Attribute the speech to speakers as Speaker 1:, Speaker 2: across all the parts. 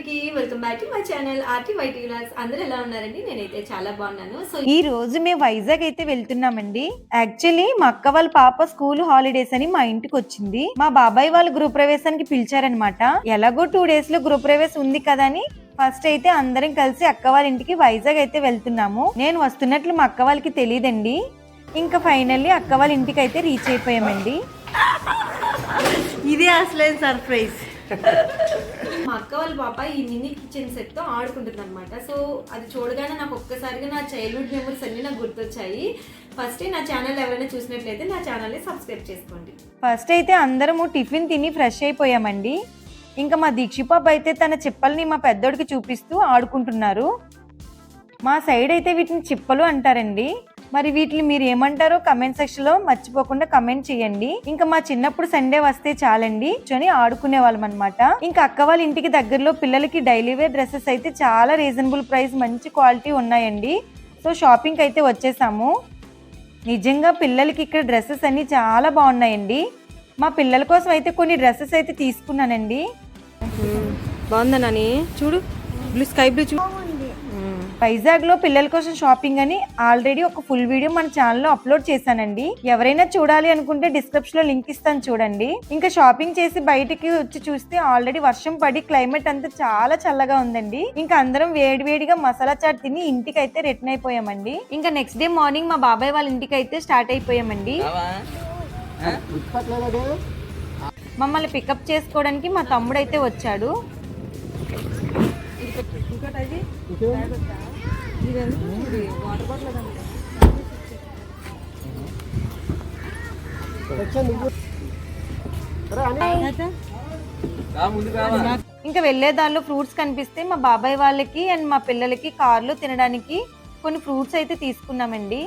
Speaker 1: Welcome back to my channel R T Y T vlogs అందరూ ఎలా ఉన్నారండి? నేనైతే చాలా బాగున్నాను. సో
Speaker 2: ఈ రోజు మేము వైజాగ్ అయితే వెళ్తున్నామండి. యాక్చువల్లీ మా అక్క వాళ్ళ పాప స్కూల్ హాలిడేస్ అని మా ఇంటికి వచ్చింది. మా బాబాయ్ వాళ్ళు గృహ ప్రవేశానికి పిలిచారనమాట ఎలాగో టూ డేస్లో గృహ ప్రవేశం ఉంది కదా అని ఫస్ట్ అయితే అందరం కలిసి అక్క వాళ్ళ ఇంటికి వైజాగ్ అయితే వెళ్తున్నాము. నేను వస్తున్నట్లు మా అక్క వాళ్ళకి తెలియదండి. ఇంకా ఫైనల్లీ అక్క వాళ్ళ ఇంటికి అయితే రీచ్ అయిపోయామండి.
Speaker 3: ఇదే అసలైన సర్ప్రైజ్.
Speaker 1: మా అక్క వాళ్ళ పాప ఈ మినీ కిచెన్ సెట్తో ఆడుకుంటుంది అనమాట సో అది చూడగానే నాకు ఒక్కసారిగా నా చైల్డ్హుడ్ మెమరీస్ అన్ని నాకు గుర్తొచ్చాయి. ఫస్ట్ నా ఛానల్ ఎవరైనా చూసినట్లయితే నా ఛానల్ని సబ్స్క్రైబ్ చేసుకోండి.
Speaker 2: ఫస్ట్ అయితే అందరము టిఫిన్ తిని ఫ్రెష్ అయిపోయామండి. ఇంకా మా దీక్షిపాప అయితే తన చిప్పల్ని మా పెద్దోడికి చూపిస్తూ ఆడుకుంటున్నారు. మా సైడ్ అయితే వీటిని చిప్పలు అంటారండి. మరి వీటిని మీరు ఏమంటారో కమెంట్ సెక్షన్లో మర్చిపోకుండా కమెంట్ చేయండి. ఇంకా మా చిన్నప్పుడు సండే వస్తే చాలండి. కూర్చొని ఆడుకునే వాళ్ళం అనమాట ఇంకా అక్క వాళ్ళ ఇంటికి దగ్గరలో పిల్లలకి డైలీ వేర్ డ్రెస్సెస్ అయితే చాలా రీజనబుల్ ప్రైస్ మంచి క్వాలిటీ ఉన్నాయండి. సో షాపింగ్ అయితే వచ్చేసాము. నిజంగా పిల్లలకి ఇక్కడ డ్రెస్సెస్ అన్ని చాలా బాగున్నాయండి. మా పిల్లల కోసం అయితే కొన్ని డ్రెస్సెస్ అయితే తీసుకున్నానండి.
Speaker 3: బాగుందా నాని? చూడు బ్లూ స్కై బ్లూ చూడు
Speaker 2: వైజాగ్లో పిల్లల కోసం షాపింగ్ అని ఆల్రెడీ ఒక ఫుల్ వీడియో మన ఛానల్లో అప్లోడ్ చేశానండి. ఎవరైనా చూడాలి అనుకుంటే డిస్క్రిప్షన్లో లింక్ ఇస్తాను చూడండి. ఇంకా షాపింగ్ చేసి బయటికి వచ్చి చూస్తే ఆల్రెడీ వర్షం పడి క్లైమేట్ అంతా చాలా చల్లగా ఉందండి. ఇంకా అందరం వేడివేడిగా మసాలా చాట్ తిని ఇంటికి అయితే రిటర్న్ అయిపోయామండి. ఇంకా నెక్స్ట్ డే మార్నింగ్ మా బాబాయ్ వాళ్ళ ఇంటికి అయితే స్టార్ట్ అయిపోయామండి. మమ్మల్ని పికప్ చేసుకోవడానికి మా తమ్ముడు అయితే వచ్చాడు. ఇంకా? వెళ్ళే దారిలో ఫ్రూట్స్ కనిపిస్తే మా బాబాయ్ వాళ్ళకి అండ్ మా పిల్లలకి కార్లో తినడానికి కొన్ని ఫ్రూట్స్ అయితే తీసుకున్నామండి.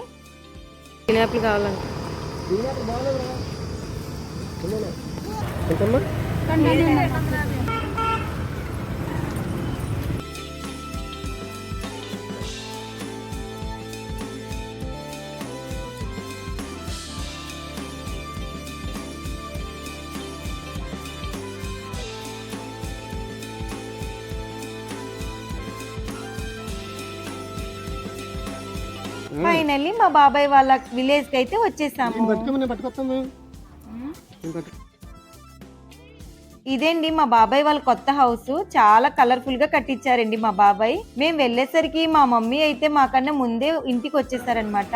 Speaker 3: పైనాపిల్ కావాలంట.
Speaker 2: ఫైనల్లీ మా బాబాయ్ వాళ్ళ విలేజ్కి అయితే వచ్చేసాము ఇదేండి మా బాబాయ్ వాళ్ళ కొత్త హౌస్ చాలా కలర్ఫుల్గా కట్టించారండి మా బాబాయ్. మేము వెళ్ళేసరికి మా మమ్మీ అయితే మాకన్నా ముందే ఇంటికి వచ్చేసారనమాట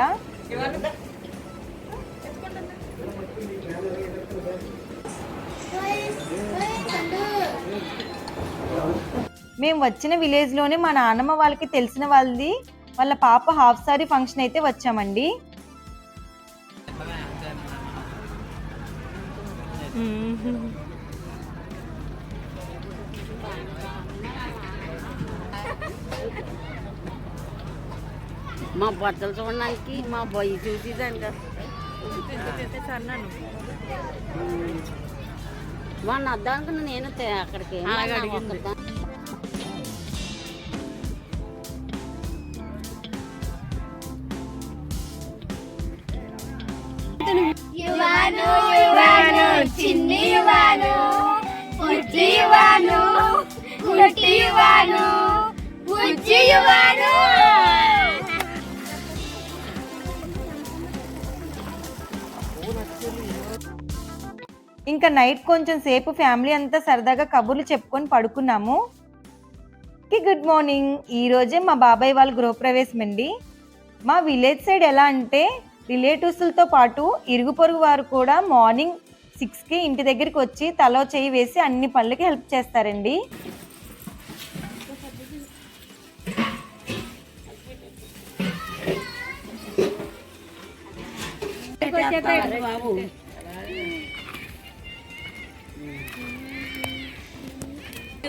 Speaker 2: మేము వచ్చిన విలేజ్లోనే మా నాన్నమ్మ వాళ్ళకి తెలిసిన వాళ్ళది. వాళ్ళ పాప హాఫ్ సారీ ఫంక్షన్ అయితే వచ్చామండి.
Speaker 4: మా బట్టలు చూడడానికి మా బొయ్యి చూసేదానికి వాడిని అద్దానికి నేను అక్కడికి ఒక్కదా-
Speaker 5: యువాను చిన్ని యువాను పుట్టి యువాను కుట్టి యువాను పుట్టి యువాను
Speaker 2: ఇంకా నైట్ కొంచెం సేపు ఫ్యామిలీ అంతా సరదాగా కబుర్లు చెప్పుకొని పడుకున్నాము. Good morning. ఈరోజే మా బాబాయ్ వాళ్ళ గృహప్రవేశం అండి మా విలేజ్ సైడ్ ఎలా అంటే రిలేటివ్స్లతో పాటు ఇరుగు పొరుగు వారు కూడా మార్నింగ్ సిక్స్కి ఇంటి దగ్గరికి వచ్చి తలో చేయి వేసి అన్ని పనులకి హెల్ప్ చేస్తారండి.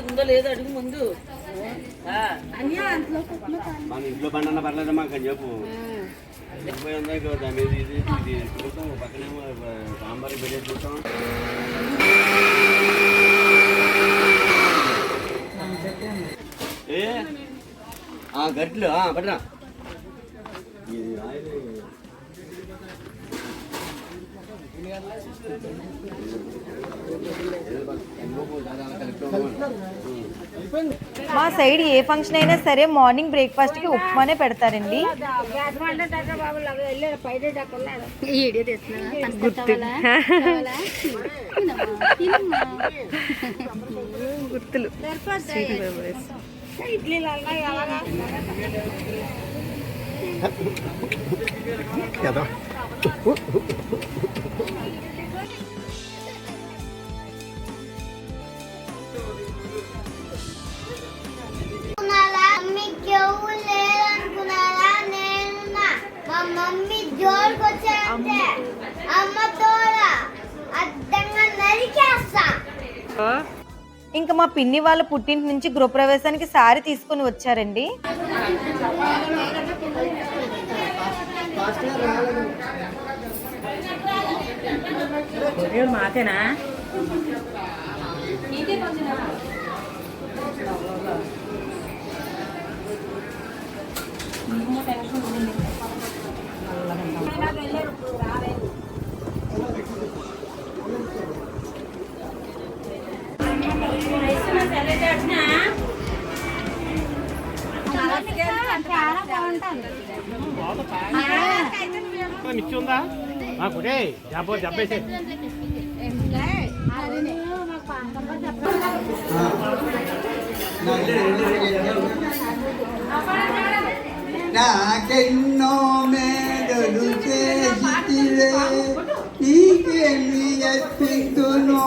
Speaker 4: ఉందో లేదో అడుగు ముందు.
Speaker 6: మన ఇంట్లో పండన్న పర్లేదమ్మా అని చెప్పు. పోయి ఉందా దాని మీద ఇది ఇది చూస్తాం పక్కనేమో సాంబార్ పెట్టేసి చూస్తాం ఏ గట్లు పట్టరా. ఇది రాయలేదు
Speaker 2: మా సైడ్ ఏ ఫంక్షన్ అయినా సరే మార్నింగ్ బ్రేక్ఫాస్ట్కి ఉప్మానే పెడతారండి.
Speaker 3: గుర్తులు. మెమరీస్
Speaker 2: ఇంకా మా పిన్ని వాళ్ళ పుట్టింటి నుంచి గృహప్రవేశానికి సారి తీసుకొని వచ్చారండి.
Speaker 3: మాకేనా?
Speaker 7: మిర్చి ఉందా నాకు రే జబ్బ జబ్బేసే
Speaker 8: నాకెన్నో మేడలు చేసితివే నీకేమి అర్పింతునో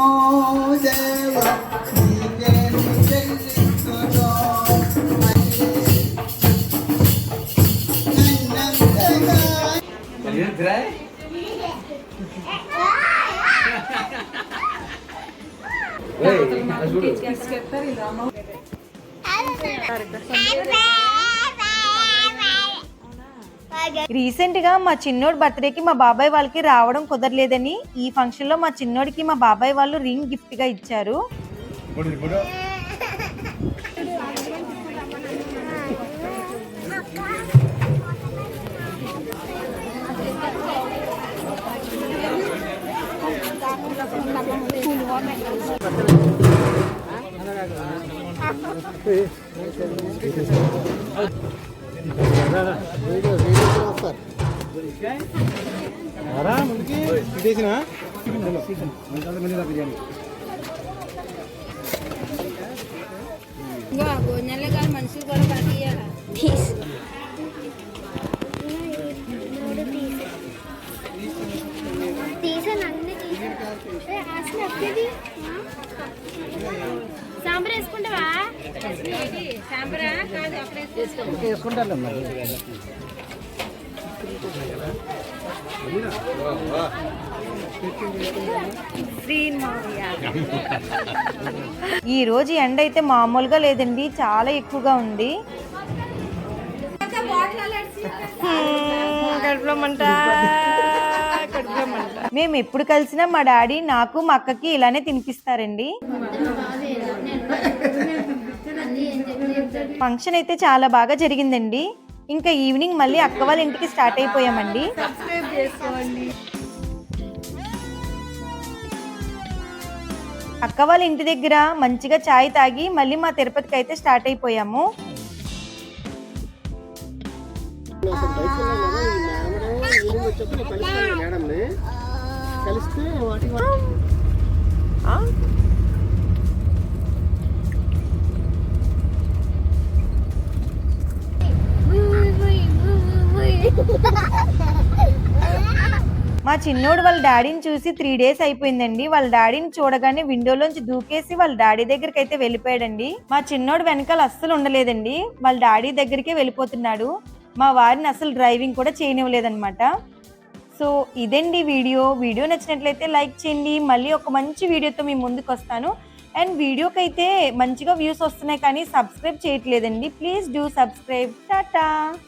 Speaker 2: రీసెంట్గా మా చిన్నోడి బర్త్డేకి మా బాబాయ్ వాళ్ళకి రావడం కుదరలేదని ఈ ఫంక్షన్లో మా చిన్నోడికి మా బాబాయ్ వాళ్ళు రింగ్ గిఫ్ట్గా ఇచ్చారు.
Speaker 7: ముందుకి ఇదేసినా
Speaker 5: తీసాను
Speaker 7: వేసుకుంటారు మరి
Speaker 2: ఈ రోజు ఎండ అయితే మామూలుగా లేదండి చాలా ఎక్కువగా ఉంది.
Speaker 3: కడుపులో మంట
Speaker 2: మేము ఎప్పుడు కలిసినా మా డాడీ నాకు మా అక్కకి ఇలానే తినిపిస్తారండి. ఫంక్షన్ అయితే చాలా బాగా జరిగిందండి. ఇంకా ఈవినింగ్ మళ్ళీ అక్క వాళ్ళ ఇంటికి స్టార్ట్ అయిపోయామండి. అక్క వాళ్ళ ఇంటి దగ్గర మంచిగా చాయ్ తాగి మళ్ళీ మా తిరుపతికి అయితే స్టార్ట్ అయిపోయాము.
Speaker 7: కలిస్తే
Speaker 2: మా చిన్నోడు వాళ్ళ డాడీని చూసి త్రీ డేస్ అయిపోయిందండి. వాళ్ళ డాడీని చూడగానే విండోలోంచి దూకేసి వాళ్ళ డాడీ దగ్గరికి అయితే వెళ్ళిపోయాడండి. మా చిన్నోడు వెనకాల అస్సలు ఉండలేదండి. వాళ్ళ డాడీ దగ్గరికే వెళ్ళిపోతున్నాడు. మా వారిని అసలు డ్రైవింగ్ కూడా చేయనివ్వలేదన్నమాట. సో ఇదండి వీడియో. వీడియో నచ్చినట్లయితే లైక్ చేయండి. మళ్ళీ ఒక మంచి వీడియోతో మీ ముందుకు వస్తాను. అండ్ వీడియోకి అయితే మంచిగా వ్యూస్ వస్తున్నాయి కానీ సబ్స్క్రైబ్ చేయట్లేదండి. Please do subscribe. టాటా!